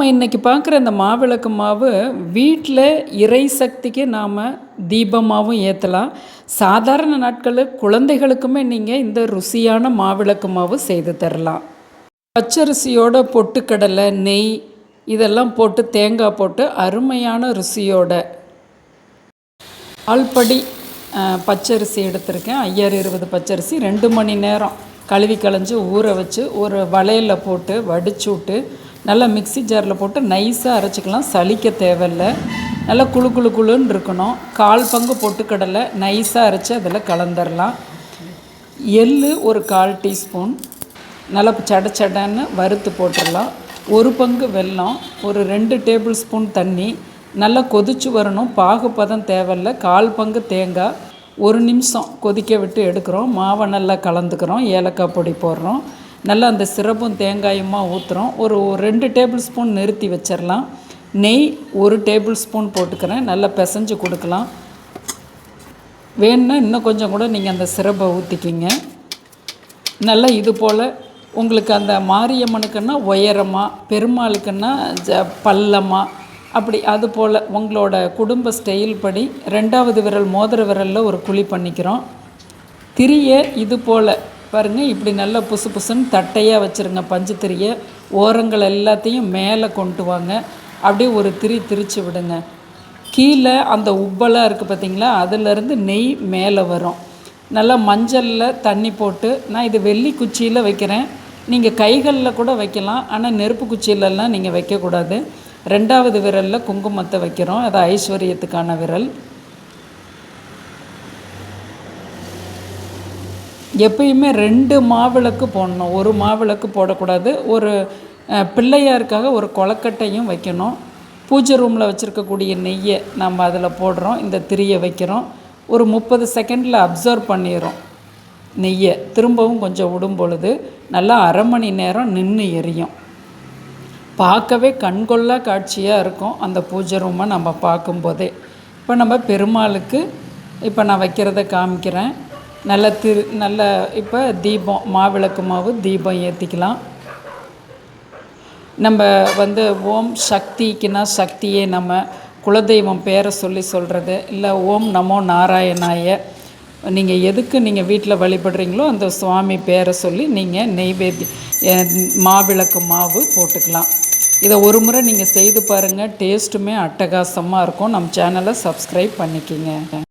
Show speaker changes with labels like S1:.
S1: நம்ம இன்றைக்கி பார்க்குற இந்த மாவிளக்கு மாவு வீட்டில் இறை சக்திக்கு நாம் தீபமாகவும் ஏற்றலாம். சாதாரண நாட்களில் குழந்தைகளுக்குமே நீங்கள் இந்த ருசியான மாவிளக்கு மாவு செய்து தரலாம். பச்சரிசியோட பொட்டுக்கடலை நெய் இதெல்லாம் போட்டு தேங்காய் போட்டு அருமையான ருசியோட ஆல்படி பச்சரிசி எடுத்திருக்கேன். ஐயாறு இருபது பச்சரிசி ரெண்டு மணி நேரம் கழுவி களைஞ்சி ஊற வச்சு ஒரு வளையலில் போட்டு வடிச்சு விட்டு நல்லா மிக்ஸி ஜாரில் போட்டு நைஸாக அரைச்சிக்கலாம். சளிக்க தேவையில்ல. நல்லா குழு குழு குழுன்னு இருக்கணும். கால் பங்கு பொட்டுக்கடலை நைஸாக அரைச்சி அதில் கலந்துடலாம் எள் ஒரு கால் டீஸ்பூன். நல்லா சட சடன்னு வறுத்து போட்டுடலாம். ஒரு பங்கு வெல்லம் ஒரு ரெண்டு டேபிள் ஸ்பூன் தண்ணி. நல்லா கொதிச்சு வரணும். பாகுப்பதம் தேவையில்ல. கால் பங்கு தேங்காய். ஒரு நிமிஷம் கொதிக்க விட்டு எடுக்கிறோம். மாவை நல்லா கலந்துக்கிறோம். ஏலக்காய் பொடி போடுறோம். நல்லா அந்த சிரப்பும் தேங்காயுமா ஊற்றுறோம் ஒரு ரெண்டு டேபிள் ஸ்பூன் நிறுத்தி வச்சிடலாம் நெய் ஒரு டேபிள் ஸ்பூன் போட்டுக்கிறேன். நல்லா பிசைஞ்சு கொடுக்கலாம். வேணுன்னா இன்னும் கொஞ்சம் கூட நீங்கள் அந்த சிரப்பை ஊற்றிக்கிங்க நல்லா இது போல் உங்களுக்கு அந்த மாரியம்மனுக்குன்னா உயரமாக பெருமாளுக்குன்னா ஜ பள்ளமாக அப்படி அது போல் உங்களோட குடும்ப ஸ்டைல் படி ரெண்டாவது விரல் மோதிர விரலில் ஒரு குழி பண்ணிக்கிறோம். திரிய இது போல் பாருங்கள் இப்படி நல்லா புசு புசுன்னு தட்டையாக வச்சுருங்க பஞ்சு திரியை. ஓரங்கள் எல்லாத்தையும் மேலே கொண்டு வாங்க. அப்படியே ஒரு திரி திரித்து விடுங்க. கீழே அந்த உப்பலாக இருக்குது பார்த்திங்களா? அதிலேருந்து நெய் மேலே வரும். நல்லா மஞ்சளில் தண்ணி போட்டு நான் இது வெள்ளி குச்சியில் வைக்கிறேன். நீங்கள் கைகளில் கூட வைக்கலாம் ஆனால் நெருப்பு குச்சியிலலாம் நீங்கள் வைக்கக்கூடாது. ரெண்டாவது விரலில் குங்குமத்தை வைக்கிறோம். அது ஐஸ்வர்யத்துக்கான விரல். எப்பயுமே ரெண்டு மாவிளக்கு போடணும். ஒரு மாவிளக்கு போடக்கூடாது. ஒரு பிள்ளையாருக்காக ஒரு கொலக்கட்டையும் வைக்கணும். பூஜை ரூமில் வச்சுருக்கக்கூடிய நெய்யை நம்ம அதில் போடுறோம். இந்த திரியை வைக்கிறோம். ஒரு முப்பது செகண்டில் அப்சர்வ் பண்ணிடுறோம் நெய்யை. திரும்பவும் கொஞ்சம் விடும் பொழுது நல்லா அரை மணி நேரம் நின்று எரியும். பார்க்கவே கண்கொள்ளா காட்சியாக இருக்கும் அந்த பூஜை ரூமை நம்ம பார்க்கும்போதே. இப்போ நம்ம பெருமாளுக்கு இப்போ நான் வைக்கிறத காமிக்கிறேன். நல்ல திரு நல்ல இப்போ தீபம் மாவிளக்கு மாவு தீபம் ஏற்றிக்கலாம் நம்ம வந்து ஓம் சக்திக்குன்னா சக்தியே நம்ம. குலதெய்வம் பேரை சொல்லி சொல்கிறது இல்லை ஓம் நமோ நாராயணாய. நீங்கள் எதுக்கு நீங்கள் வீட்டில் வழிபடுறீங்களோ அந்த சுவாமி பேரை சொல்லி நீங்கள் நெய்வேத்தி மாவிளக்கு மாவு போட்டுக்கலாம். இதை ஒரு முறை நீங்கள் செய்து பாருங்கள் டேஸ்ட்டுமே அட்டகாசமாக இருக்கும். நம்ம சேனலை சப்ஸ்கிரைப் பண்ணிக்கிங்க.